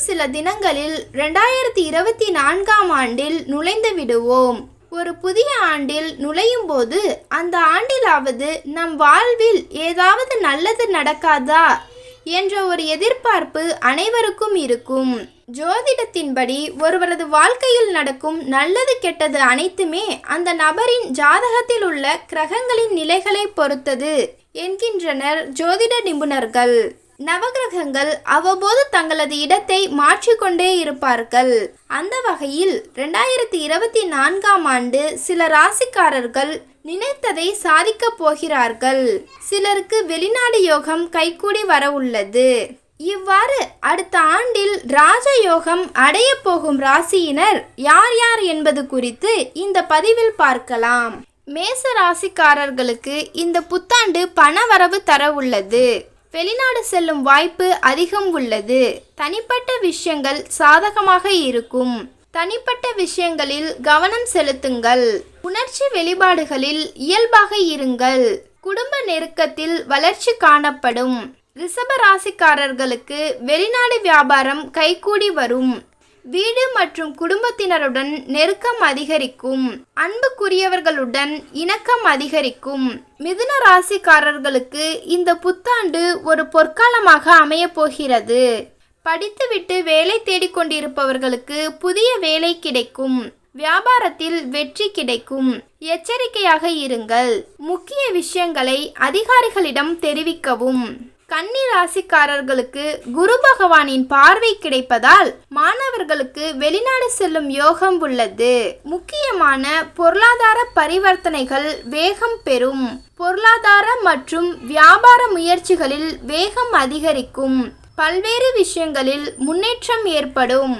சில தினங்களில் ரெண்டாயிரத்தி இருபத்தி நான்காம் ஆண்டில் நுழைந்து விடுவோம். ஒரு புதிய ஆண்டில் நுழையும் போது அந்த ஆண்டிலாவது நம் வாழ்வில் ஏதாவது நல்லது நடக்காதா? என்ற ஒரு எதிர்பார்ப்பு அனைவருக்கும் இருக்கும். ஜோதிடத்தின்படி ஒருவரது வாழ்க்கையில் நடக்கும் நல்லது கெட்டது அனைத்துமே அந்த நபரின் ஜாதகத்தில் உள்ள கிரகங்களின் நிலைகளை பொறுத்தது என்கின்றனர் ஜோதிட நிபுணர்கள். நவகிரகங்கள் அவ்வப்போது தங்களது இடத்தை மாற்றிக்கொண்டே இருப்பார்கள். அந்த வகையில் ரெண்டாயிரத்தி இருபத்தி நான்காம் ஆண்டு சில ராசிக்காரர்கள் நினைத்ததை சாதிக்கப் போகிறார்கள். சிலருக்கு வெளிநாடு யோகம் கைகூடி வர உள்ளது. இவ்வாறு அடுத்த ஆண்டில் ராஜயோகம் அடைய போகும் ராசியினர் யார் யார் என்பது குறித்து இந்த பதிவில் பார்க்கலாம். மேச ராசிக்காரர்களுக்கு இந்த புத்தாண்டு பண வரவு தர உள்ளது. வெளிநாடு செல்லும் வாய்ப்பு அதிகம் உள்ளது. தனிப்பட்ட விஷயங்கள் சாதகமாக இருக்கும். தனிப்பட்ட விஷயங்களில் கவனம் செலுத்துங்கள். உணர்ச்சி வெளிப்பாடுகளில் இயல்பாக இருங்கள். குடும்ப நெருக்கத்தில் வளர்ச்சி காணப்படும். ரிஷப ராசிக்காரர்களுக்கு வெளிநாடு வியாபாரம் கைகூடி வரும். வீடு மற்றும் குடும்பத்தினருடன் நெருக்கம் அதிகரிக்கும். அன்புக்குரியவர்களுடன் இணக்கம் அதிகரிக்கும். மிதுன ராசிக்காரர்களுக்கு இந்த புத்தாண்டு ஒரு பொற்காலமாக அமையப் போகிறது. படித்துவிட்டு வேலை தேடிக்கொண்டிருப்பவர்களுக்கு புதிய வேலை கிடைக்கும். வியாபாரத்தில் வெற்றி கிடைக்கும். எச்சரிக்கையாக இருங்கள். முக்கிய விஷயங்களை அதிகாரிகளிடம் தெரிவிக்கவும். கன்னி ராசிக்காரர்களுக்கு குரு பகவானின் பார்வை கிடைப்பதால் மாணவர்களுக்கு வெளிநாடு செல்லும் யோகம் உள்ளது. முக்கியமான பொருளாதார பரிவர்த்தனைகள் வேகம் பெறும். பொருளாதார மற்றும் வியாபார முயற்சிகளில் வேகம் அதிகரிக்கும். பல்வேறு விஷயங்களில் முன்னேற்றம் ஏற்படும்.